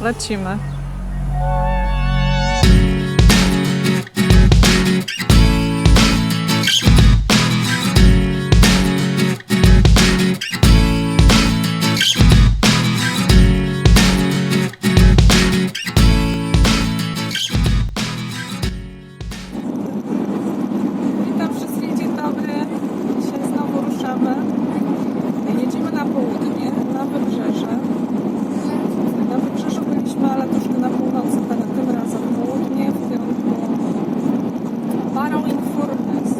Lecimy. Barrow in Furness.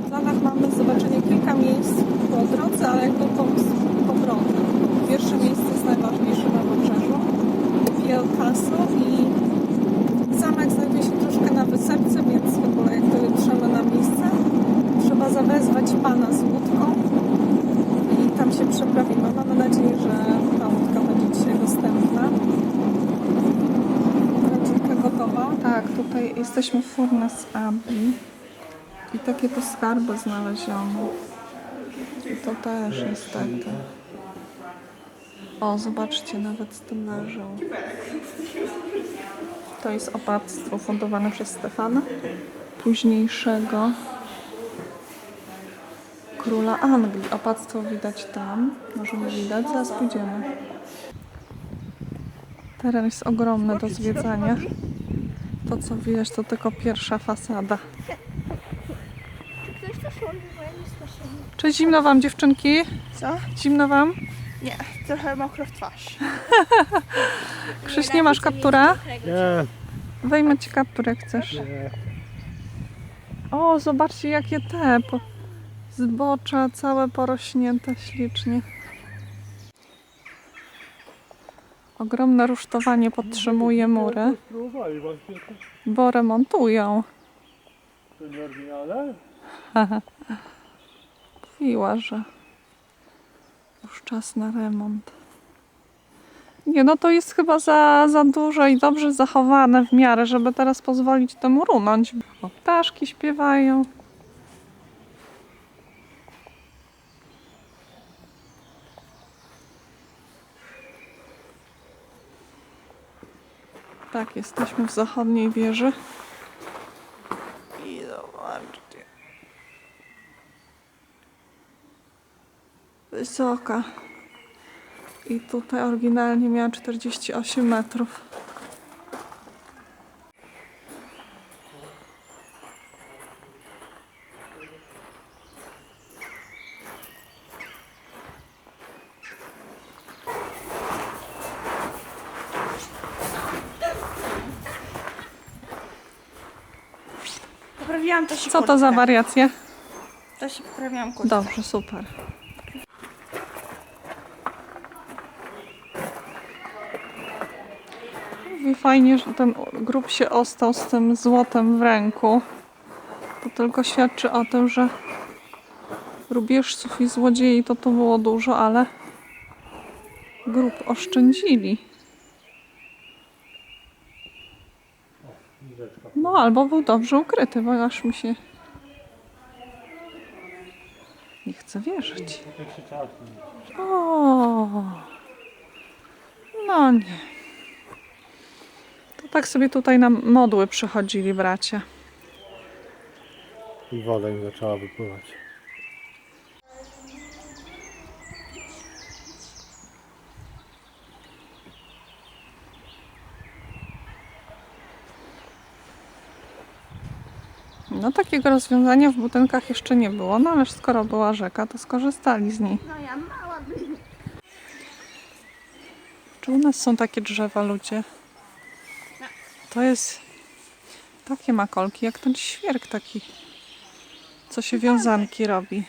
W planach mamy zobaczenie kilka miejsc po drodze, ale jakby po, powrotem. Pierwsze miejsce jest najważniejsze na wybrzeżu. Fiel Castle i Zamek znajduje się troszkę na wysepce, więc w ogóle jak dojedziemy na miejsce, trzeba zawezwać pana z łódką i tam się przeprawimy. Mamy nadzieję, że ta łódka będzie dzisiaj dostępna. Rodzinka gotowa? Tak, tutaj jesteśmy w Furnas Abbey i takie tu skarby znaleziono. I to też niestety. O, zobaczcie, nawet z tym leżą. To jest opactwo fundowane przez Stefana, późniejszego króla Anglii. Opactwo widać tam, może nie widać, zaraz pójdziemy. Teren jest ogromny do zwiedzania. To co widać to tylko pierwsza fasada. Ktoś to szło, bo ja nie słyszę. Czy zimno wam dziewczynki? Co? Zimno wam? Nie, trochę mokro w twarz. Krzyś, nie masz kaptura? Nie, Wejmę ci kaptur jak chcesz. nie. O, zobaczcie jakie te po... zbocza całe porośnięte ślicznie. Ogromne rusztowanie podtrzymuje mury, Spróbowali właśnie to, bo remontują. to nie oryginale? Mówiła, że już czas na remont. Nie, no to jest chyba za, za duże i dobrze zachowane w miarę, żeby teraz pozwolić temu runąć. O, ptaszki śpiewają. Tak, jesteśmy w zachodniej wieży. I zobaczcie. Wysoka. I tutaj oryginalnie miała 48 metrów. Poprawiłam to się Co to za wariacje? To się poprawiłam kurtkę. Dobrze, super. Fajnie, że ten grób się ostał z tym złotem w ręku. To tylko świadczy o tym, że rubieżców i złodziei to tu było dużo, ale grób oszczędzili. No, albo był dobrze ukryty, bo aż mi się nie chcę wierzyć. O, no nie. Tak sobie tutaj na modły przychodzili bracia. I woda im zaczęła wypływać. No takiego rozwiązania w budynkach jeszcze nie było, no ale skoro była rzeka, to skorzystali z niej. No ja mała bym. Czy u nas są takie drzewa, ludzie? To jest takie makolki, jak ten świerk taki, co się wiązanki robi.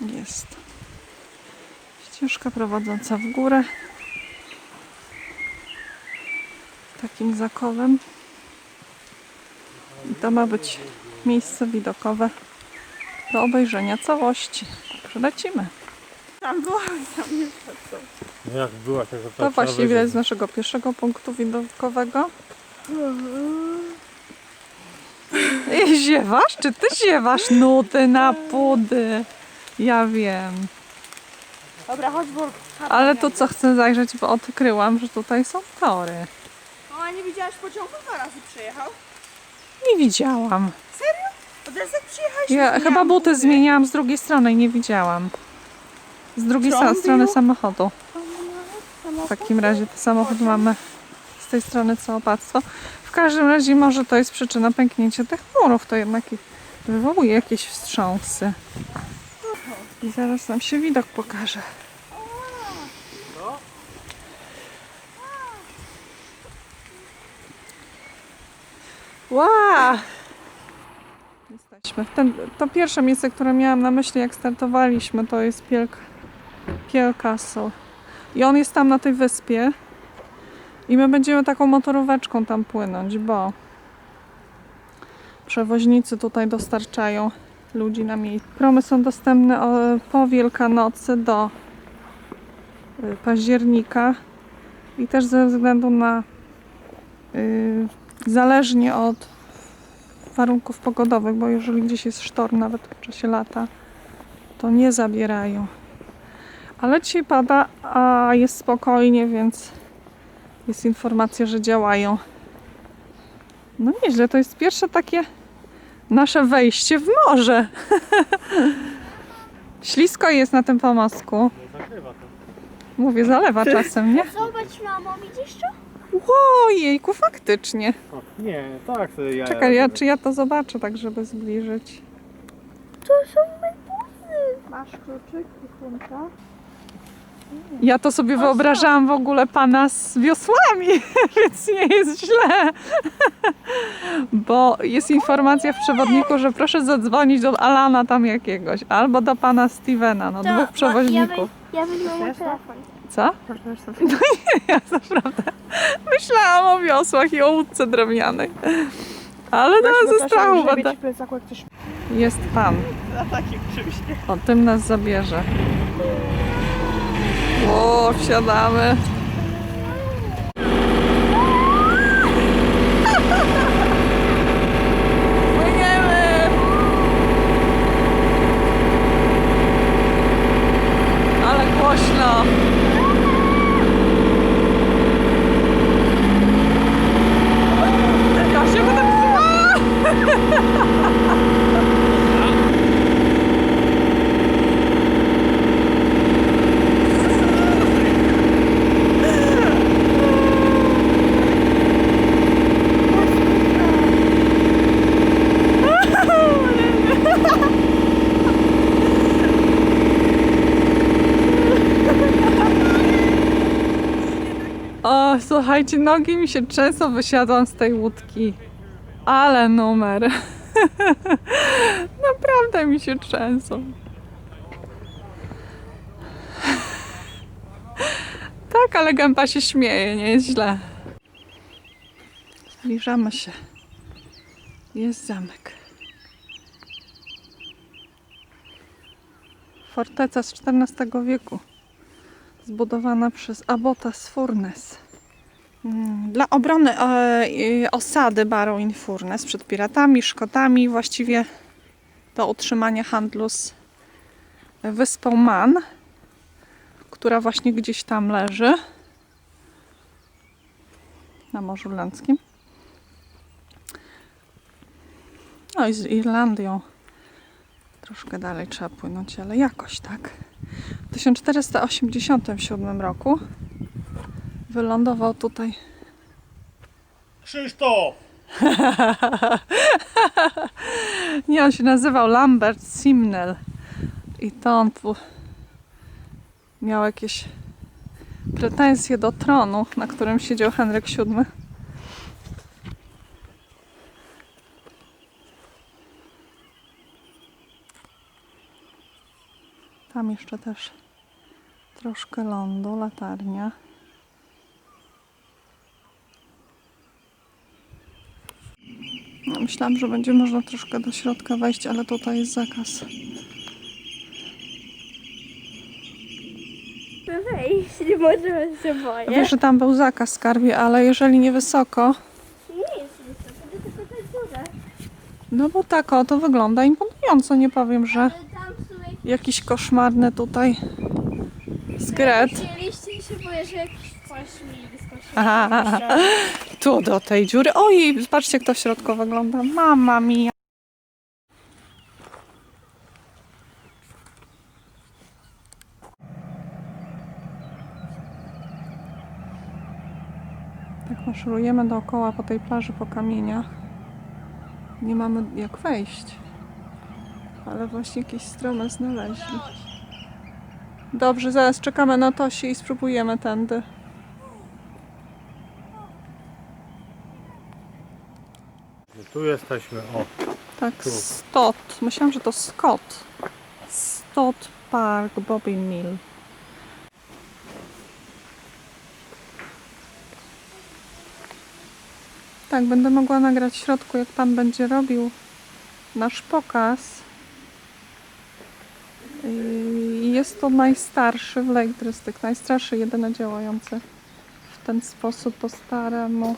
Jest. Ścieżka prowadząca w górę. Takim zakowem. I to ma być miejsce widokowe do obejrzenia całości. Także. Tam była i tam nie wchodzą. No jak była taka To właśnie widać z naszego pierwszego punktu widokowego. I ziewasz? Czy ty ziewasz? Nuty na pudy. Ja wiem. Dobra, chodź, bo... Ale tu co chcę zajrzeć, bo odkryłam, że tutaj są tory. O, a nie widziałaś pociągu? Dwa razy przyjechał. Nie widziałam. Serio? Od razu jak przyjechałeś, Ja chyba buty. zmieniałam z drugiej strony i nie widziałam. Z drugiej sa- strony samochodu. W takim razie to samochód mamy z tej strony co opactwo. W każdym razie może to jest przyczyna pęknięcia tych murów. To jednak wywołuje jakieś wstrząsy. I zaraz nam się widok pokaże. Wow! Jesteśmy. Ten, to pierwsze miejsce, które miałam na myśli, jak startowaliśmy, to jest Pielk, Piel Castle. I on jest tam na tej wyspie. I my będziemy taką motoróweczką tam płynąć, bo przewoźnicy tutaj dostarczają ludzi na miejsce. Promy są dostępne o- po Wielkanocy do y, października i też ze względu na y, zależnie od warunków pogodowych, bo jeżeli gdzieś jest sztorm nawet w czasie lata, to nie zabierają. Ale dzisiaj pada, a jest spokojnie, więc jest informacja, że działają. No nieźle, to jest pierwsze takie nasze wejście w morze. Ślisko jest na tym to. Mówię, zalewa czasem, nie? Zobacz mamo, widzisz to? Ojejku, faktycznie. O, nie, tak sobie ja. Czekaj, ja, czy ja to zobaczę tak, żeby zbliżyć. To są meduzy. Masz kluczyk i. Ja to sobie wyobrażałam w ogóle pana z wiosłami, więc nie jest źle. Bo jest informacja w przewodniku, że proszę zadzwonić do Alana tam jakiegoś, albo do pana Stevena, no To- dwóch przewoźników. ja wyjmę to? telefon. Co? No nie, ja naprawdę myślałam o wiosłach i o łódce drewnianej. Ale no, ze strachu będę. Jest pan. O tym nas zabierze. O, wsiadamy. Płyniemy! Ale głośno. Ja się będę wzywała. O, słuchajcie, nogi mi się często wysiadłam z tej łódki. Ale numer. Naprawdę mi się trzęsą. Tak, ale gęba się śmieje, nie jest źle. Zbliżamy się. Jest zamek. Forteca z XIV wieku zbudowana przez Abota z Furnes. Dla obrony e, osady Barrow in Furnes przed piratami, Szkotami, właściwie do utrzymania handlu z wyspą Man, która właśnie gdzieś tam leży na Morzu Irlandzkim. No i z Irlandią troszkę dalej trzeba płynąć, ale jakoś tak. W 1487 roku wylądował tutaj Krzysztof! Nie, on się nazywał Lambert Simnel. I to on miał jakieś pretensje do tronu, na którym siedział Henryk VII. Tam jeszcze też troszkę lądu, latarnia. Myślałam, że będzie można troszkę do środka wejść, ale tutaj jest zakaz. Wejść, nie możemy się boję. Wiesz, że tam był zakaz skarbie, ale jeżeli nie wysoko, Nie jest wysoko, to tylko tak górę. no bo tak o, to wygląda imponująco. Nie powiem, że jakiś koszmarny tutaj Skret. Chcieliście i się boję, że jakiś wyskoczy. Aha, tu do tej dziury. Oj, zobaczcie, jak to w środku wygląda. Mama mia. Tak maszerujemy dookoła po tej plaży, po kamieniach. Nie mamy jak wejść. Ale właśnie jakieś strony znaleźli. Dobrze, zaraz czekamy na Tosi i spróbujemy tędy. No Tu jesteśmy, o. Tak, Tu. Stott. Myślałam, że to Scott. Stott Park Bobby Mill. Tak, będę mogła nagrać w środku, jak Pan będzie robił nasz pokaz. Jest to najstarszy w Lake District, najstarszy, jedyny działający w ten sposób po staremu.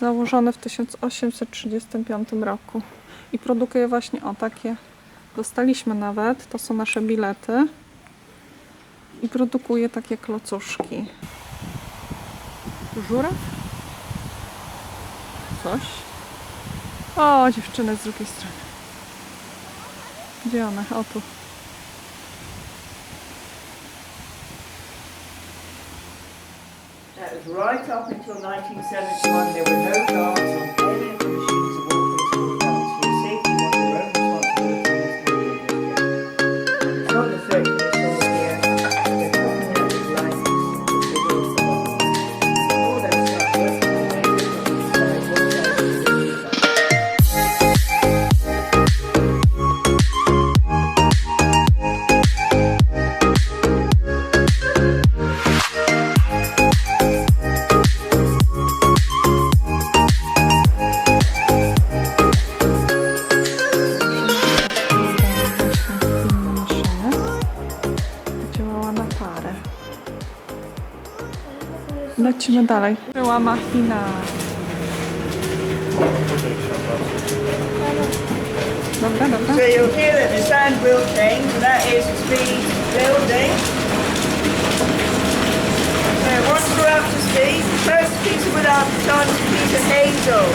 Założony w 1835 roku. I produkuje właśnie o takie. Dostaliśmy nawet, to są nasze bilety. I produkuje takie klocuszki. Żuraw? Coś? O, dziewczyny z drugiej strony. Gdzie one? O tu. Right up until 1971. There were no guards on any of the machines Lecimy dalej. Była machina. Dobra, dobra. So you'll hear that the sound will change, that is speed building. So once we're up to speed, first piece with our baton is Peter Hazel.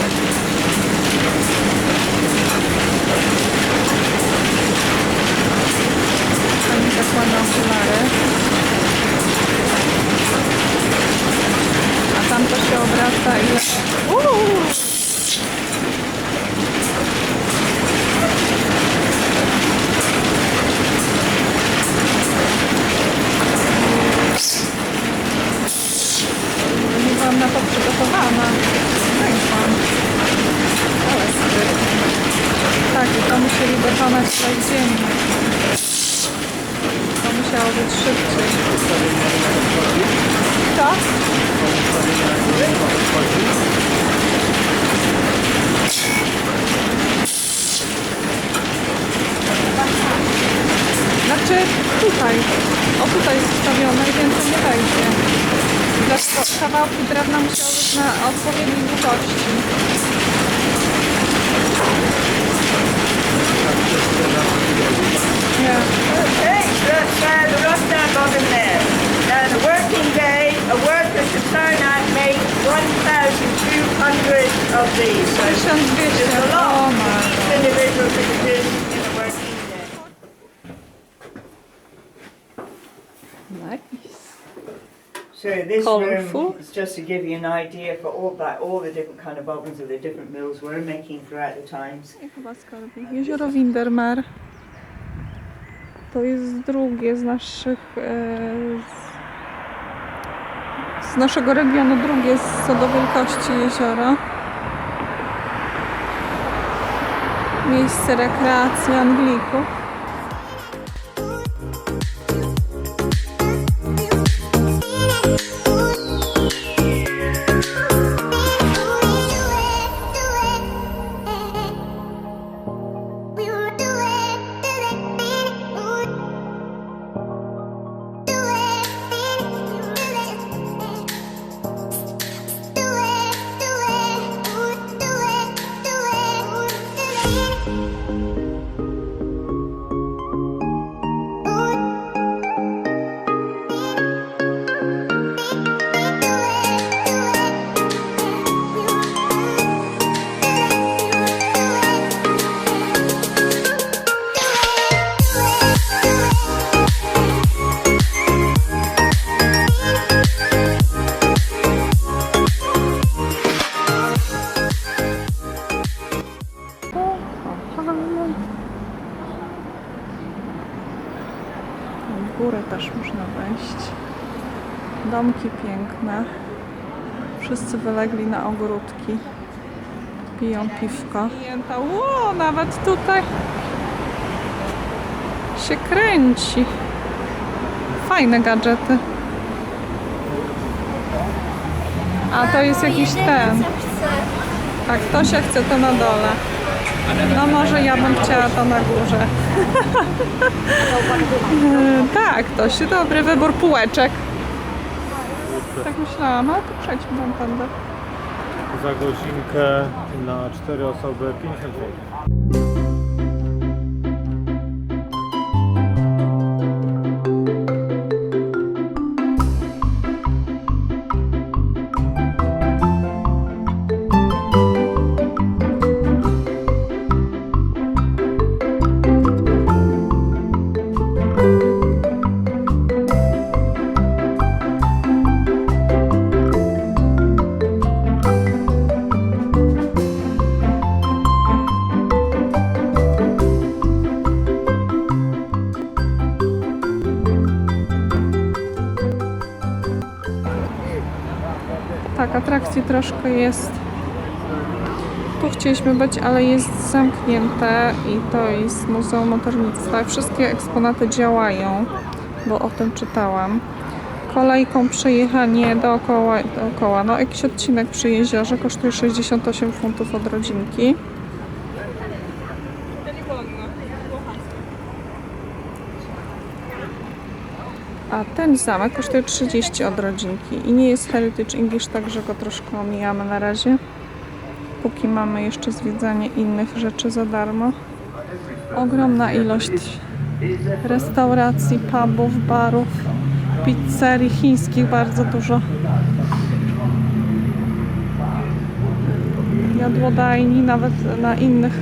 Pani zakłada okulary. Tam to się obraca i... Uuu! Nie byłam na to przygotowana. Tak, pan. Ale sprytnie. Tak, i to musieli dokonać tak dziennie. To musiało być szybciej. Co? Znaczy tutaj. O tutaj jest wstawione i więcej nie wejdzie. Dlatego kawałki drewna musiały być na odpowiedniej długości. Nie. Okay, so that's uh, the rough down bottom there. Now, the working day, a worker should turn out and make 1,200 of these. So 1200. there's a lot O my. of individuals who can do in a working day. Nice. So this Colourful. room is just to give you an idea for all that, all the different kind of ovens that the different mills were making throughout the times. I chyba skarbi. Jezioro Windermere. To jest drugie z naszych. E, z, z naszego regionu, drugie z co do wielkości jeziora. Miejsce rekreacji Anglików. Piękne. Wszyscy wylegli na ogródki. Piją piwko. Ło, nawet tutaj się kręci. Fajne gadżety. A to jest jakiś ten. Tak, to się chce to na dole. No może ja bym chciała to na górze. Tak, to się dobry wybór półeczek. Tak myślałam, ale to przejdźmy tam tędy. Za godzinkę na 4 osoby 50 zł. Troszkę jest. Tu chcieliśmy być, ale jest zamknięte i to jest Muzeum Motornictwa. Wszystkie eksponaty działają, bo o tym czytałam. Kolejką przejechanie dookoła, dookoła. No jakiś odcinek przy jeziorze kosztuje 68 funtów od rodzinki. A ten zamek kosztuje 30 od rodzinki i nie jest Heritage English, także go troszkę omijamy na razie. Póki mamy jeszcze zwiedzanie innych rzeczy za darmo. Ogromna ilość restauracji, pubów, barów, pizzerii chińskich bardzo dużo. Jadłodajni, nawet na innych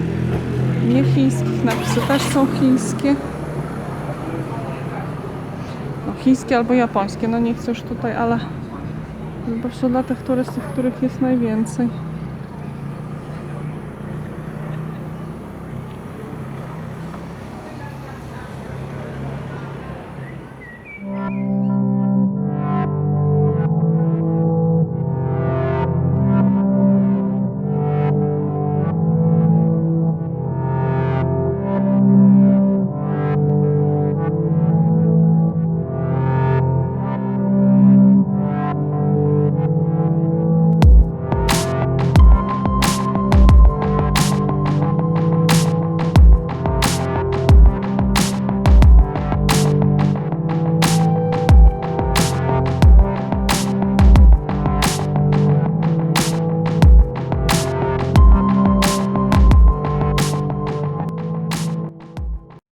niechińskich napisy też są chińskie. Chińskie albo japońskie, no nie chcę już tutaj, ale po prostu dla tych turystów, których jest najwięcej.